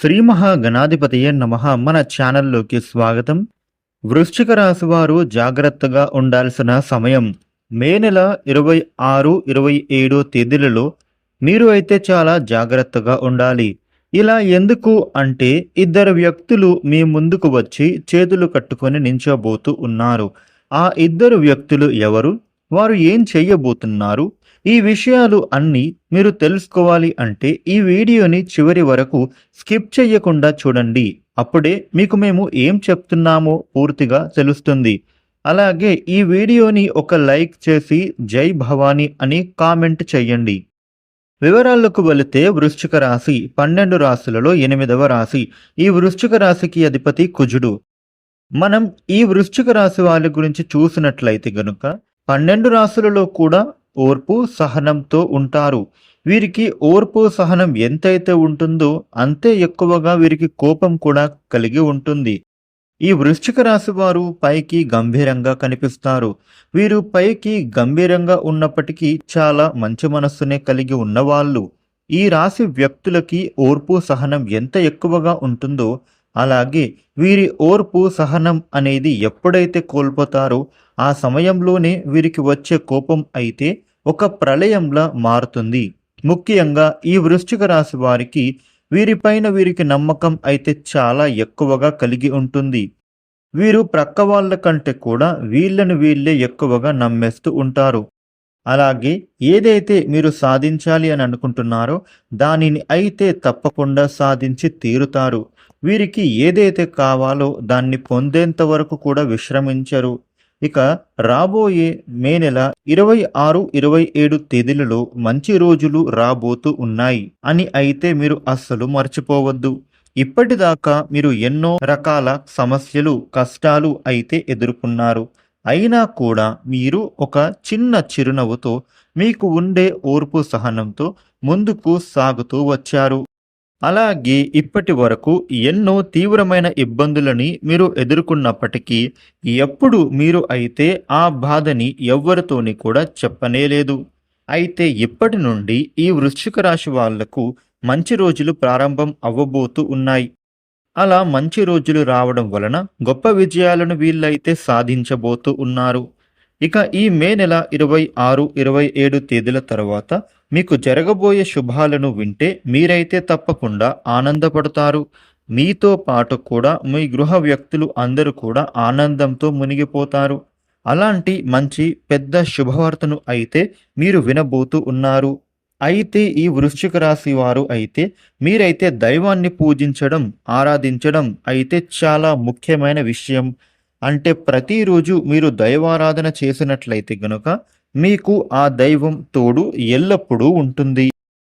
శ్రీ మహాగణాధిపతియే నమ మన ఛానల్లోకి స్వాగతం. వృశ్చిక రాశి వారు జాగ్రత్తగా ఉండాల్సిన సమయం. మే నెల ఇరవై ఆరు ఇరవై ఏడో తేదీలలో మీరు అయితే చాలా జాగ్రత్తగా ఉండాలి. ఇలా ఎందుకు అంటే ఇద్దరు వ్యక్తులు మీ ముందుకు వచ్చి చేతులు కట్టుకొని నించోబోతూ ఉన్నారు. ఆ ఇద్దరు వ్యక్తులు ఎవరు? వారు ఏం చెయ్యబోతున్నారు ఈ విషయాలు అన్నీ మీరు తెలుసుకోవాలి అంటే ఈ వీడియోని చివరి వరకు స్కిప్ చేయకుండా చూడండి. అప్పుడే మీకు మేము ఏం చెప్తున్నామో పూర్తిగా తెలుస్తుంది. అలాగే ఈ వీడియోని ఒక లైక్ చేసి జై భవానీ అని కామెంట్ చేయండి వివరాలకు వెళితే వృశ్చిక రాశి పన్నెండు రాశులలో ఎనిమిదవ రాశి. ఈ వృశ్చిక రాశికి అధిపతి కుజుడు. మనం ఈ వృశ్చిక రాశి వాళ్ళ గురించి చూసినట్లయితే గనుక పన్నెండు రాశులలో కూడా ఓర్పు సహనంతో ఉంటారు. వీరికి ఓర్పు సహనం ఎంతైతే ఉంటుందో అంతే ఎక్కువగా వీరికి కోపం కూడా కలిగి ఉంటుంది. ఈ వృశ్చిక రాశి వారు పైకి గంభీరంగా కనిపిస్తారు. వీరు పైకి గంభీరంగా ఉన్నప్పటికీ చాలా మంచి మనస్సునే కలిగి ఉన్నవాళ్ళు. ఈ రాశి వ్యక్తులకి ఓర్పు సహనం ఎంత ఎక్కువగా ఉంటుందో అలాగే వీరి ఓర్పు సహనం అనేది ఎప్పుడైతే కోల్పోతారో ఆ సమయంలోనే వీరికి వచ్చే కోపం అయితే ఒక ప్రళయంలా మారుతుంది. ముఖ్యంగా ఈ వృశ్చిక రాశి వారికి వీరిపైన వీరికి నమ్మకం అయితే చాలా ఎక్కువగా కలిగి ఉంటుంది. వీరు ప్రక్క వాళ్ళ కంటే కూడా వీళ్ళని వీళ్ళే ఎక్కువగా నమ్మేస్తూ ఉంటారు. అలాగే ఏదైతే మీరు సాధించాలి అని అనుకుంటున్నారో దానిని అయితే తప్పకుండా సాధించి తీరుతారు. వీరికి ఏదైతే కావాలో దాన్ని పొందేంత వరకు కూడా విశ్రమించరు. ఇక రాబోయే మే నెల ఇరవై ఆరు ఇరవై ఏడు తేదీలలో మంచి రోజులు రాబోతూ ఉన్నాయి అని అయితే మీరు అస్సలు మర్చిపోవద్దు. ఇప్పటిదాకా మీరు ఎన్నో రకాల సమస్యలు కష్టాలు అయితే ఎదుర్కొన్నారు. అయినా కూడా మీరు ఒక చిన్న చిరునవ్వుతో మీకు ఉండే ఓర్పు సహనంతో ముందుకు సాగుతూ వచ్చారు. అలాగే ఇప్పటి వరకు ఎన్నో తీవ్రమైన ఇబ్బందులని మీరు ఎదుర్కొన్నప్పటికీ ఎప్పుడు మీరు అయితే ఆ బాధని ఎవ్వరితోని కూడా చెప్పనేలేదు అయితే ఇప్పటి నుండి ఈ వృశ్చిక రాశి వాళ్ళకు మంచి రోజులు ప్రారంభం అవ్వబోతూ ఉన్నాయి. అలా మంచి రోజులు రావడం వలన గొప్ప విజయాలను వీళ్ళైతే సాధించబోతూ ఉన్నారు. ఇక ఈ మే నెల ఇరవై ఆరు ఇరవై ఏడు తేదీల తర్వాత మీకు జరగబోయే శుభాలను వింటే మీరైతే తప్పకుండా ఆనందపడతారు. మీతో పాటు కూడా మీ గృహ వ్యక్తులు అందరూ కూడా ఆనందంతో మునిగిపోతారు. అలాంటి మంచి పెద్ద శుభవార్తను అయితే మీరు వినబోతూ ఉన్నారు. అయితే ఈ వృశ్చిక రాశి వారు అయితే మీరైతే దైవాన్ని పూజించడం ఆరాధించడం అయితే చాలా ముఖ్యమైన విషయం. అంటే ప్రతిరోజు మీరు దైవారాధన చేసినట్లయితే గనుక మీకు ఆ దైవం తోడు ఎల్లప్పుడూ ఉంటుంది.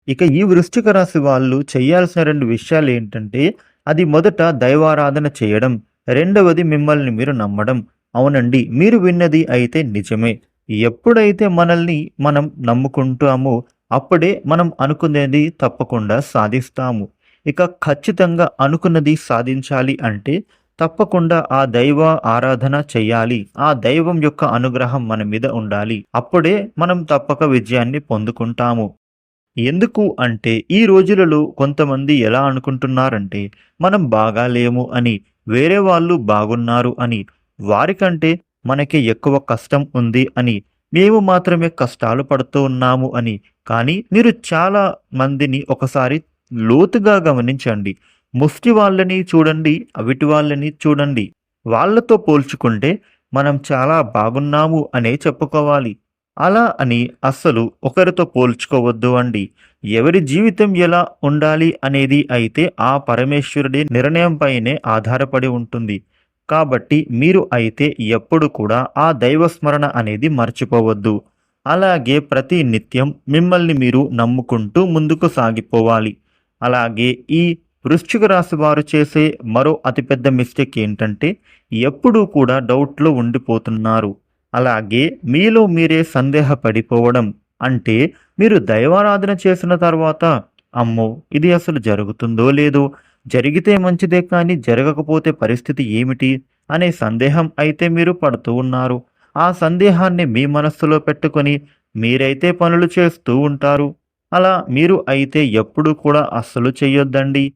ఇక ఈ వృశ్చిక రాశి వాళ్ళు చేయాల్సిన రెండు విషయాలు ఏంటంటే అది మొదట దైవారాధన చేయడం రెండవది మిమ్మల్ని మీరు నమ్మడం. అవునండి మీరు విన్నది అయితే నిజమే. ఎప్పుడైతే మనల్ని మనం నమ్ముకుంటామో అప్పుడే మనం అనుకునేది తప్పకుండా సాధిస్తాము. ఇక ఖచ్చితంగా అనుకున్నది సాధించాలి అంటే తప్పకుండా ఆ దైవ ఆరాధన చెయ్యాలి ఆ దైవం యొక్క అనుగ్రహం మన మీద ఉండాలి. అప్పుడే మనం తప్పక విజయాన్ని పొందుకుంటాము. ఎందుకు అంటే ఈ రోజులలో కొంతమంది ఎలా అనుకుంటున్నారంటే మనం బాగాలేము అని వేరే వాళ్ళు బాగున్నారు అని వారికంటే మనకి ఎక్కువ కష్టం ఉంది అని మేము మాత్రమే కష్టాలు పడుతూ ఉన్నాము అని. కానీ మీరు చాలా మందిని ఒకసారి లోతుగా గమనించండి. ముష్టి వాళ్ళని చూడండి అవిటి వాళ్ళని చూడండి. వాళ్ళతో పోల్చుకుంటే మనం చాలా బాగున్నాము అనే చెప్పుకోవాలి. అలా అని అస్సలు ఒకరితో పోల్చుకోవద్దు అండి. ఎవరి జీవితం ఎలా ఉండాలి అనేది అయితే ఆ పరమేశ్వరుడి నిర్ణయంపైనే ఆధారపడి ఉంటుంది. కాబట్టి మీరు అయితే ఎప్పుడు కూడా ఆ దైవస్మరణ అనేది మర్చిపోవద్దు. అలాగే ప్రతి నిత్యం మిమ్మల్ని మీరు నమ్ముకుంటూ ముందుకు సాగిపోవాలి. అలాగే ఈ వృశ్చిక రాశి వారు చేసే మరో అతిపెద్ద మిస్టేక్ ఏంటంటే ఎప్పుడూ కూడా డౌట్లో ఉండిపోతున్నారు. అలాగే మీలో మీరే సందేహపడిపోవడం. అంటే మీరు దైవారాధన చేసిన తర్వాత అమ్మో ఇది అసలు జరుగుతుందో లేదో జరిగితే మంచిదే కానీ జరగకపోతే పరిస్థితి ఏమిటి అనే సందేహం అయితే మీరు పడుతూ ఉన్నారు. ఆ సందేహాన్ని మీ మనస్సులో పెట్టుకొని మీరైతే పనులు చేస్తూ ఉంటారు. అలా మీరు అయితే ఎప్పుడూ కూడా అస్సలు చేయొద్దండి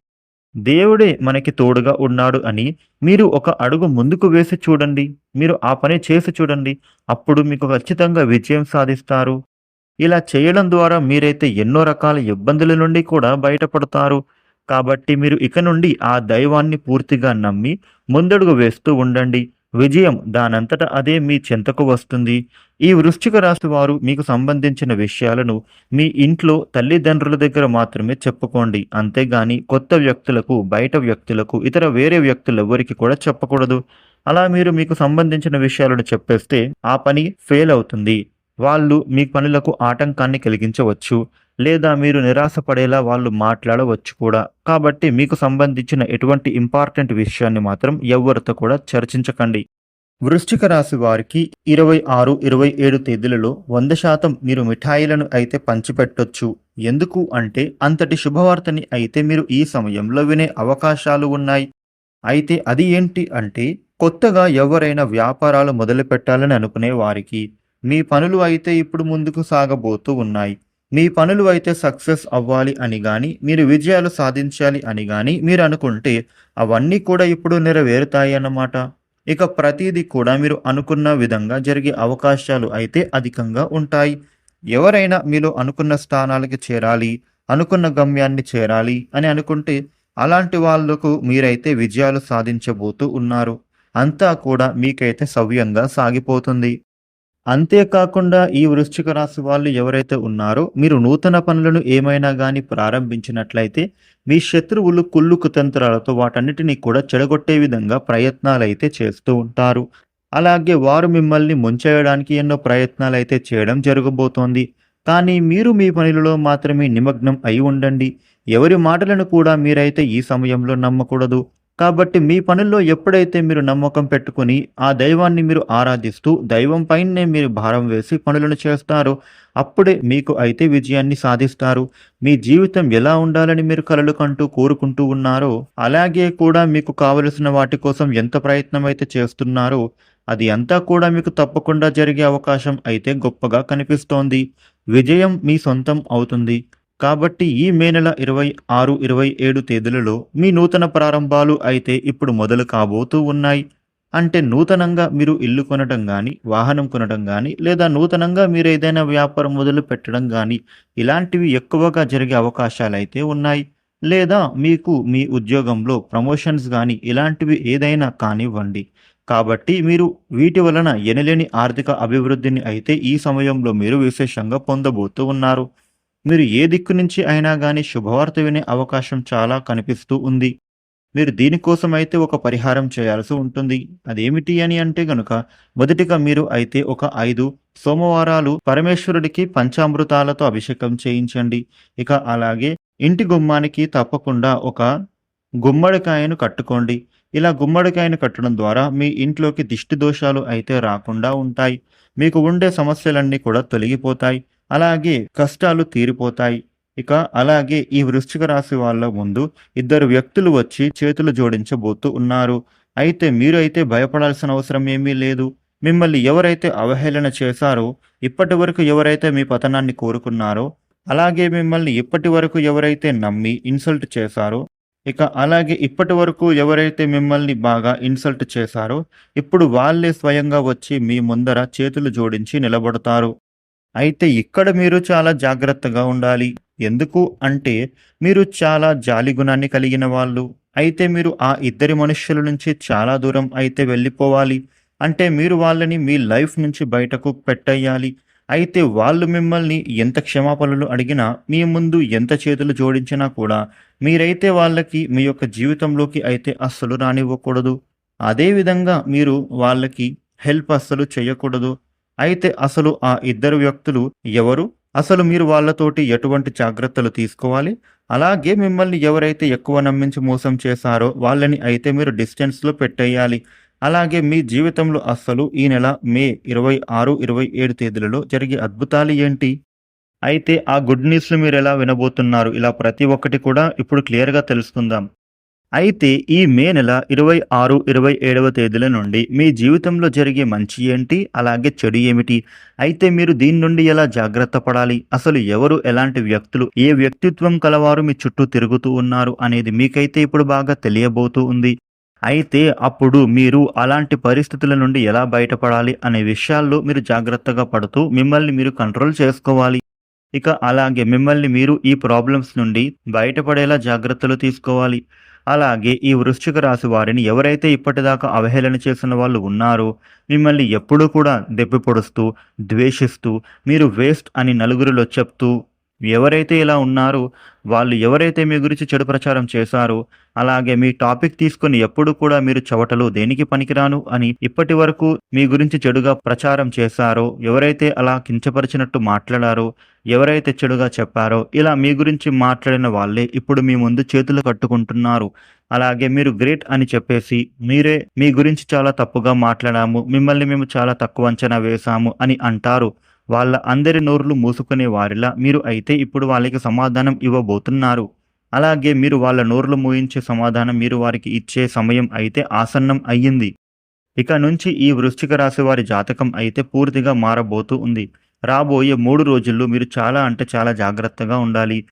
దేవుడే మనకి తోడుగా ఉన్నాడు అని మీరు ఒక అడుగు ముందుకు వేసి చూడండి. మీరు ఆ పని చేసి చూడండి. అప్పుడు మీకు ఖచ్చితంగా విజయం సాధిస్తారు. ఇలా చేయడం ద్వారా మీరైతే ఎన్నో రకాల ఇబ్బందుల నుండి కూడా బయటపడతారు. కాబట్టి మీరు ఇక నుండి ఆ దైవాన్ని పూర్తిగా నమ్మి ముందడుగు వేస్తూ ఉండండి. విజయం దానంతట అదే మీ చెంతకు వస్తుంది. ఈ వృశ్చిక రాశి వారు మీకు సంబంధించిన విషయాలను మీ ఇంట్లో తల్లిదండ్రుల దగ్గర మాత్రమే చెప్పుకోండి. అంతేగాని కొత్త వ్యక్తులకు, బయట వ్యక్తులకు, ఇతర వేరే వ్యక్తులెవ్వరికి కూడా చెప్పకూడదు. అలా మీరు మీకు సంబంధించిన విషయాలను చెప్పేస్తే ఆ పని ఫెయిల్ అవుతుంది. వాళ్ళు మీ పనులకు ఆటంకాన్ని కలిగించవచ్చు. లేదా మీరు నిరాశపడేలా వాళ్ళు మాట్లాడవచ్చు కూడా. కాబట్టి మీకు సంబంధించిన ఎటువంటి ఇంపార్టెంట్ విషయాన్ని మాత్రం ఎవ్వరితో కూడా చర్చించకండి. వృశ్చిక రాశి వారికి 26, 27 తేదీలలో 100% మీరు మిఠాయిలను అయితే పంచిపెట్టొచ్చు. ఎందుకు అంటే అంతటి శుభవార్తని అయితే మీరు ఈ సమయంలో వినే అవకాశాలు ఉన్నాయి. అయితే అది ఏంటి అంటే కొత్తగా ఎవరైనా వ్యాపారాలు మొదలుపెట్టాలని అనుకునే వారికి మీ పనులు అయితే ఇప్పుడు ముందుకు సాగబోతూ ఉన్నాయి. మీ పనులు అయితే సక్సెస్ అవ్వాలి అని కానీ మీరు విజయాలు సాధించాలి అని కానీ మీరు అనుకుంటే అవన్నీ కూడా ఇప్పుడు నెరవేరుతాయి అన్నమాట. ఇక ప్రతిదీ కూడా మీరు అనుకున్న విధంగా జరిగే అవకాశాలు అయితే అధికంగా ఉంటాయి. ఎవరైనా మీలో అనుకున్న స్థానాలకి చేరాలి, అనుకున్న గమ్యాన్ని చేరాలి అని అనుకుంటే అలాంటి వాళ్ళకు మీరైతే విజయాలు సాధించబోతూ ఉన్నారు. అంతా కూడా మీకైతే సవ్యంగా సాగిపోతుంది. అంతేకాకుండా ఈ వృశ్చిక రాశి వాళ్ళు ఎవరైతే ఉన్నారో మీరు నూతన పనులను ఏమైనా కానీ ప్రారంభించినట్లయితే మీ శత్రువులు కుళ్ళు కుతంత్రాలతో వాటన్నిటిని కూడా చెడగొట్టే విధంగా ప్రయత్నాలు అయితే చేస్తూ ఉంటారు. అలాగే వారు మిమ్మల్ని ముంచేయడానికి ఎన్నో ప్రయత్నాలు అయితే చేయడం జరగబోతోంది. కానీ మీరు మీ పనులలో మాత్రమే నిమగ్నం అయి ఉండండి. ఎవరి మాటలను కూడా మీరైతే ఈ సమయంలో నమ్మకూడదు. కాబట్టి మీ పనుల్లో ఎప్పుడైతే మీరు నమ్మకం పెట్టుకుని ఆ దైవాన్ని మీరు ఆరాధిస్తూ దైవం పైనే మీరు భారం వేసి పనులను చేస్తారో అప్పుడే మీకు అయితే విజయాన్ని సాధిస్తారు. మీ జీవితం ఎలా ఉండాలని మీరు కలలు కంటూ కోరుకుంటూ ఉన్నారో అలాగే కూడా మీకు కావలసిన వాటి కోసం ఎంత ప్రయత్నం అయితే చేస్తున్నారో అది అంతా కూడా మీకు తప్పకుండా జరిగే అవకాశం అయితే గొప్పగా కనిపిస్తోంది. విజయం మీ సొంతం అవుతుంది. కాబట్టి ఈ మే నెల 26, 27 తేదీలలో మీ నూతన ప్రారంభాలు అయితే ఇప్పుడు మొదలు కాబోతూ ఉన్నాయి. అంటే నూతనంగా మీరు ఇల్లు కొనడం కానీ వాహనం కొనడం కానీ లేదా నూతనంగా మీరు ఏదైనా వ్యాపారం మొదలు పెట్టడం కానీ ఇలాంటివి ఎక్కువగా జరిగే అవకాశాలు అయితే ఉన్నాయి. లేదా మీకు మీ ఉద్యోగంలో ప్రమోషన్స్ కానీ ఇలాంటివి ఏదైనా కానివ్వండి. కాబట్టి మీరు వీటి వలన ఎనలేని ఆర్థిక అభివృద్ధిని అయితే ఈ సమయంలో మీరు విశేషంగా పొందబోతూ ఉన్నారు. మీరు ఏ దిక్కు నుంచి అయినా గాని శుభవార్త వినే అవకాశం చాలా కనిపిస్తూ ఉంది. మీరు దీనికోసం అయితే ఒక పరిహారం చేయాల్సి ఉంటుంది. అదేమిటి అని అంటే గనుక మొదటిగా మీరు అయితే ఒక ఐదు సోమవారాలు పరమేశ్వరుడికి పంచామృతాలతో అభిషేకం చేయించండి. ఇక అలాగే ఇంటి గుమ్మానికి తప్పకుండా ఒక గుమ్మడికాయను కట్టుకోండి. ఇలా గుమ్మడికాయను కట్టడం ద్వారా మీ ఇంట్లోకి దిష్టి దోషాలు అయితే రాకుండా ఉంటాయి. మీకు ఉండే సమస్యలన్నీ కూడా తొలగిపోతాయి. అలాగే కష్టాలు తీరిపోతాయి. ఇక అలాగే ఈ వృశ్చిక రాశి వాళ్ళ ముందు ఇద్దరు వ్యక్తులు వచ్చి చేతులు జోడించబోతూ ఉన్నారు. అయితే మీరైతే భయపడాల్సిన అవసరం ఏమీ లేదు. మిమ్మల్ని ఎవరైతే అవహేళన చేశారో, ఇప్పటివరకు ఎవరైతే మీ పతనాన్ని కోరుకున్నారో, అలాగే మిమ్మల్ని ఇప్పటివరకు ఎవరైతే నమ్మి ఇన్సల్ట్ చేశారో, ఇక అలాగే ఇప్పటి వరకు ఎవరైతే మిమ్మల్ని బాగా ఇన్సల్ట్ చేశారో, ఇప్పుడు వాళ్ళే స్వయంగా వచ్చి మీ ముందర చేతులు జోడించి నిలబడతారు. అయితే ఇక్కడ మీరు చాలా జాగ్రత్తగా ఉండాలి. ఎందుకు అంటే మీరు చాలా జాలి గుణాన్ని కలిగిన వాళ్ళు. అయితే మీరు ఆ ఇద్దరి మనుష్యుల నుంచి చాలా దూరం అయితే వెళ్ళిపోవాలి. అంటే మీరు వాళ్ళని మీ లైఫ్ నుంచి బయటకు పెట్టేయాలి అయితే వాళ్ళు మిమ్మల్ని ఎంత క్షమాపణలు అడిగినా, మీ ముందు ఎంత చేతులు జోడించినా కూడా మీరైతే వాళ్ళకి మీ యొక్క జీవితంలోకి అయితే అస్సలు రానివ్వకూడదు. అదే విధంగా మీరు వాళ్ళకి హెల్ప్ అస్సలు చేయకూడదు. అయితే అసలు ఆ ఇద్దరు వ్యక్తులు ఎవరు? అసలు మీరు వాళ్ళతోటి ఎటువంటి జాగ్రత్తలు తీసుకోవాలి? అలాగే మిమ్మల్ని ఎవరైతే ఎక్కువ నమ్మించి మోసం చేశారో వాళ్ళని అయితే మీరు డిస్టెన్స్‌లో పెట్టేయాలి అలాగే మీ జీవితంలో అస్సలు ఈ నెల మే 26, 27 తేదీలలో జరిగే అద్భుతాలు ఏంటి? అయితే ఆ గుడ్ న్యూస్‌లు ఎలా వినబోతున్నారు? ఇలా ప్రతి ఒక్కటి కూడా ఇప్పుడు క్లియర్‌గా తెలుసుకుందాం. అయితే ఈ మే నెల ఇరవై ఆరు ఇరవై ఏడవ తేదీల నుండి మీ జీవితంలో జరిగే మంచి ఏంటి? అలాగే చెడు ఏమిటి? అయితే మీరు దీని నుండి ఎలా జాగ్రత్త పడాలి? అసలు ఎవరు ఎలాంటి వ్యక్తులు ఏ వ్యక్తిత్వం కలవారు మీ చుట్టూ తిరుగుతూ ఉన్నారు అనేది మీకైతే ఇప్పుడు బాగా తెలియబోతూ ఉంది. అయితే అప్పుడు మీరు అలాంటి పరిస్థితుల నుండి ఎలా బయటపడాలి అనే విషయాల్లో మీరు జాగ్రత్తగా పడుతూ మిమ్మల్ని మీరు కంట్రోల్ చేసుకోవాలి. ఇక అలాగే మిమ్మల్ని మీరు ఈ ప్రాబ్లమ్స్ నుండి బయటపడేలా జాగ్రత్తలు తీసుకోవాలి. అలాగే ఈ వృశ్చిక రాశి వారిని ఎవరైతే ఇప్పటిదాకా అవహేళన చేసిన వాళ్ళు ఉన్నారో మిమ్మల్ని ఎప్పుడూ కూడా దెప్పి పొడుస్తూ ద్వేషిస్తూ మీరు వేస్ట్ అని నలుగురిలో చెప్తూ ఎవరైతే ఇలా ఉన్నారో వాళ్ళు ఎవరైతే మీ గురించి చెడు ప్రచారం చేశారో అలాగే మీ టాపిక్ తీసుకొని ఎప్పుడు కూడా మీరు చవటలు దేనికి పనికిరాను అని ఇప్పటి వరకు మీ గురించి చెడుగా ప్రచారం చేశారో ఎవరైతే అలా కించపరిచినట్టు మాట్లాడారో ఎవరైతే చెడుగా చెప్పారో ఇలా మీ గురించి మాట్లాడిన వాళ్ళే ఇప్పుడు మీ ముందు చేతులు కట్టుకుంటున్నారు. అలాగే మీరు గ్రేట్ అని చెప్పేసి మీరే మీ గురించి చాలా తప్పుగా మాట్లాడాము మిమ్మల్ని మేము చాలా తక్కువ అంచనా వేశాము అని అంటారు. వాళ్ళ అందరి నోర్లు మూసుకునే వారిలా మీరు అయితే ఇప్పుడు వాళ్ళకి సమాధానం ఇవ్వబోతున్నారు. అలాగే మీరు వాళ్ళ నోర్లు మూయించే సమాధానం మీరు వారికి ఇచ్చే సమయం అయితే ఆసన్నం అయ్యింది. ఇక నుంచి ఈ వృశ్చిక రాశి వారి జాతకం అయితే పూర్తిగా మారబోతూ ఉంది. రాబోయే మూడు రోజుల్లో మీరు చాలా అంటే చాలా జాగ్రత్తగా ఉండాలి.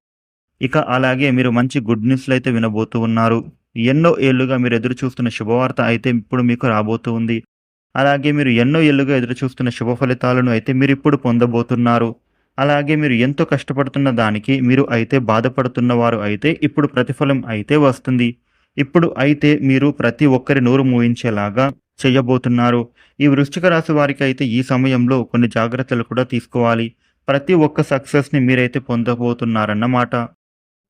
ఇక అలాగే మీరు మంచి గుడ్ న్యూస్లు అయితే వినబోతూ ఉన్నారు. ఎన్నో ఏళ్ళుగా మీరు ఎదురు చూస్తున్న శుభవార్త అయితే ఇప్పుడు మీకు రాబోతూ ఉంది. అలాగే మీరు ఎన్నో ఏళ్ళుగా ఎదురు చూస్తున్న శుభ ఫలితాలను అయితే మీరు ఇప్పుడు పొందబోతున్నారు. అలాగే మీరు ఎంతో కష్టపడుతున్న దానికి మీరు అయితే బాధపడుతున్న వారు అయితే ఇప్పుడు ప్రతిఫలం అయితే వస్తుంది. ఇప్పుడు అయితే మీరు ప్రతి ఒక్కరి నోరు మూయించేలాగా చేయబోతున్నారు. ఈ వృశ్చిక రాశి వారికి అయితే ఈ సమయంలో కొన్ని జాగ్రత్తలు కూడా తీసుకోవాలి. ప్రతి ఒక్క సక్సెస్ని మీరైతే పొందబోతున్నారన్నమాట.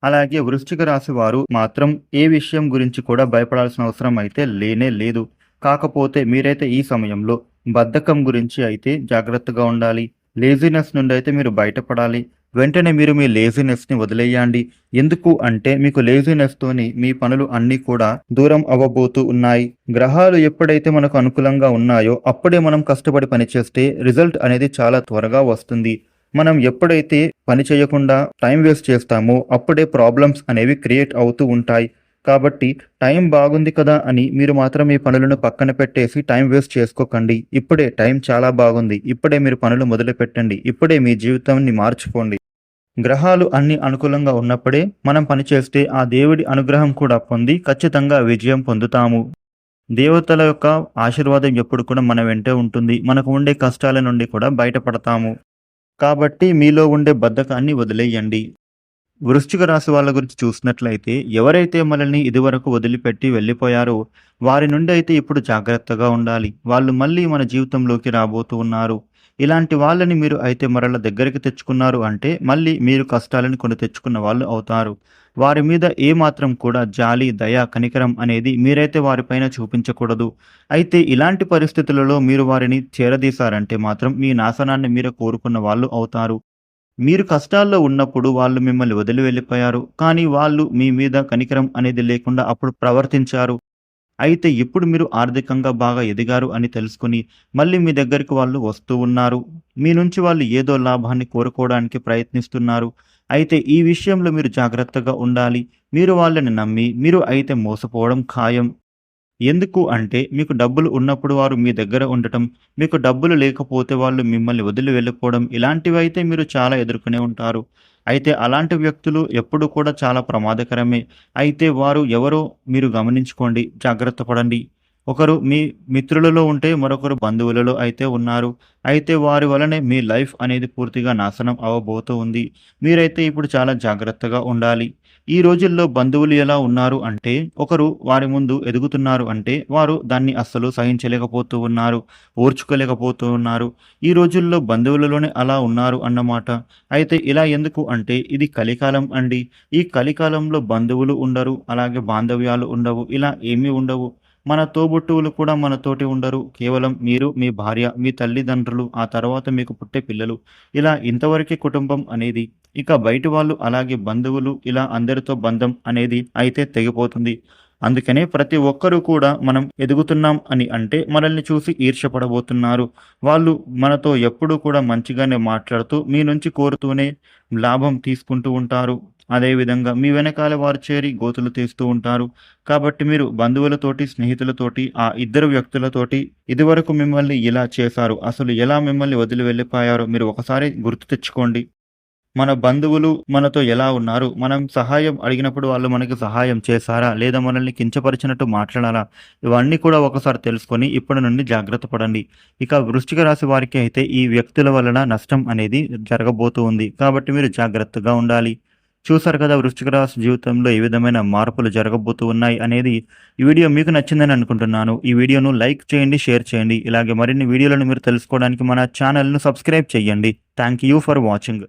అలాగే వృశ్చిక రాశి వారు మాత్రం ఏ విషయం గురించి కూడా భయపడాల్సిన అవసరం అయితే లేనే లేదు. కాకపోతే మీరైతే ఈ సమయంలో బద్ధకం గురించి అయితే జాగ్రత్తగా ఉండాలి. లేజినెస్ నుండి అయితే మీరు బయటపడాలి. వెంటనే మీరు మీ లేజినెస్ని వదిలేయండి. ఎందుకు అంటే మీకు లేజినెస్తోని మీ పనులు అన్నీ కూడా దూరం అవ్వబోతూ ఉన్నాయి. గ్రహాలు ఎప్పుడైతే మనకు అనుకూలంగా ఉన్నాయో అప్పుడే మనం కష్టపడి పనిచేస్తే రిజల్ట్ అనేది చాలా త్వరగా వస్తుంది. మనం ఎప్పుడైతే పని చేయకుండా టైం వేస్ట్ చేస్తామో అప్పుడే ప్రాబ్లమ్స్ అనేవి క్రియేట్ అవుతూ ఉంటాయి. కాబట్టి టైం బాగుంది కదా అని మీరు మాత్రం మీ పనులను పక్కన పెట్టేసి టైం వేస్ట్ చేసుకోకండి. ఇప్పుడే టైం చాలా బాగుంది. ఇప్పుడే మీరు పనులు మొదలు పెట్టండి ఇప్పుడే మీ జీవితాన్ని మార్చుకోండి. గ్రహాలు అన్ని అనుకూలంగా ఉన్నప్పుడే మనం పనిచేస్తే ఆ దేవుడి అనుగ్రహం కూడా పొంది ఖచ్చితంగా విజయం పొందుతాము. దేవతల యొక్క ఆశీర్వాదం ఎప్పుడు కూడా మన వెంటే ఉంటుంది. మనకు ఉండే కష్టాల నుండి కూడా బయటపడతాము. కాబట్టి మీలో ఉండే బద్ధకాన్ని వదిలేయండి. వృశ్చిక రాశి వాళ్ళ గురించి చూసినట్లయితే ఎవరైతే మనల్ని ఇదివరకు వదిలిపెట్టి వెళ్ళిపోయారో వారి నుండి అయితే ఇప్పుడు జాగ్రత్తగా ఉండాలి. వాళ్ళు మళ్ళీ మన జీవితంలోకి రాబోతూ ఉన్నారు. ఇలాంటి వాళ్ళని మీరు అయితే మరల దగ్గరికి తెచ్చుకున్నారు అంటే మళ్ళీ మీరు కష్టాలను కొని తెచ్చుకున్న వాళ్ళు అవుతారు. వారి మీద ఏమాత్రం కూడా జాలి దయ కనికరం అనేది మీరైతే వారిపైన చూపించకూడదు. అయితే ఇలాంటి పరిస్థితులలో మీరు వారిని చేరదీశారంటే మాత్రం మీ నాశనాన్ని మీరు కోరుకున్న వాళ్ళు అవుతారు. మీరు కష్టాల్లో ఉన్నప్పుడు వాళ్ళు మిమ్మల్ని వదిలి వెళ్ళిపోయారు కానీ వాళ్ళు మీ మీద కనికరం అనేది లేకుండా అప్పుడు ప్రవర్తించారు. అయితే ఇప్పుడు మీరు ఆర్థికంగా బాగా ఎదిగారు అని తెలుసుకుని మళ్ళీ మీ దగ్గరికి వాళ్ళు వస్తూ ఉన్నారు. మీ నుంచి వాళ్ళు ఏదో లాభాన్ని కోరుకోవడానికి ప్రయత్నిస్తున్నారు. అయితే ఈ విషయంలో మీరు జాగ్రత్తగా ఉండాలి. మీరు వాళ్ళని నమ్మి మీరు అయితే మోసపోవడం ఖాయం. ఎందుకు అంటే మీకు డబ్బులు ఉన్నప్పుడు వారు మీ దగ్గర ఉండటం మీకు డబ్బులు లేకపోతే వాళ్ళు మిమ్మల్ని వదిలి వెళ్ళిపోవడం ఇలాంటివి అయితే మీరు చాలా ఎదుర్కొనే ఉంటారు. అయితే అలాంటి వ్యక్తులు ఎప్పుడు కూడా చాలా ప్రమాదకరమే. అయితే వారు ఎవరో మీరు గమనించుకోండి జాగ్రత్త పడండి. ఒకరు మీ మిత్రులలో ఉంటే మరొకరు బంధువులలో అయితే ఉన్నారు. అయితే వారి వలనే మీ లైఫ్ అనేది పూర్తిగా నాశనం అవ్వబోతూ ఉంది. మీరైతే ఇప్పుడు చాలా జాగ్రత్తగా ఉండాలి. ఈ రోజుల్లో బంధువులు ఎలా ఉన్నారు అంటే ఒకరు వారి ముందు ఎదుగుతున్నారు అంటే వారు దాన్ని అస్సలు సహించలేకపోతూ ఉన్నారు ఓర్చుకోలేకపోతూ ఉన్నారు ఈ రోజుల్లో బంధువులలోనే అలా ఉన్నారు అన్నమాట అయితే ఇలా ఎందుకు అంటే ఇది కలికాలం అండి. ఈ కలికాలంలో బంధువులు ఉండరు అలాగే బాంధవ్యాలు ఉండవు ఇలా ఏమీ ఉండవు. మన తోబుట్టువులు కూడా మనతోటి ఉండరు. కేవలం మీరు మీ భార్య మీ తల్లిదండ్రులు ఆ తర్వాత మీకు పుట్టే పిల్లలు. ఇలా ఇంతవరకే కుటుంబం అనేది ఇక బయటి వాళ్ళు అలాగే బంధువులు ఇలా అందరితో బంధం అనేది అయితే తెగిపోతుంది. అందుకనే ప్రతి ఒక్కరూ కూడా మనం ఎదుగుతున్నాం అని అంటే మనల్ని చూసి ఈర్షపడబోతున్నారు వాళ్ళు మనతో ఎప్పుడూ కూడా మంచిగానే మాట్లాడుతూ మీ నుంచి కోరుతూనే లాభం తీసుకుంటూ ఉంటారు. అదేవిధంగా మీ వెనకాల వారు చేరి గోతులు తీస్తూ ఉంటారు. కాబట్టి మీరు బంధువులతోటి స్నేహితులతోటి ఆ ఇద్దరు వ్యక్తులతోటి ఇదివరకు మిమ్మల్ని ఇలా చేశారు. అసలు ఎలా మిమ్మల్ని వదిలి వెళ్ళిపోయారో మీరు ఒకసారి గుర్తు తెచ్చుకోండి. మన బంధువులు మనతో ఎలా ఉన్నారు? మనం సహాయం అడిగినప్పుడు వాళ్ళు మనకి సహాయం చేశారా? లేదా మనల్ని కించపరిచినట్టు మాట్లాడారా? ఇవన్నీ కూడా ఒకసారి తెలుసుకొని ఇప్పటి నుండి జాగ్రత్త పడండి. ఇక వృష్టిక రాశి వారికి అయితే ఈ వ్యక్తుల వలన నష్టం అనేది జరగబోతూ ఉంది. కాబట్టి మీరు జాగ్రత్తగా ఉండాలి. చూసారు కదా వృశ్చిక రాశి జీవితంలో ఏ విధమైన మార్పులు జరగబోతూ ఉన్నాయి అనేది ఈ వీడియో మీకు నచ్చిందని అనుకుంటున్నాను. ఈ వీడియోను లైక్ చేయండి షేర్ చేయండి. ఇలాగే మరిన్ని వీడియోలను మీరు తెలుసుకోవడానికి మన ఛానల్ను సబ్స్క్రైబ్ చేయండి. Thank you for watching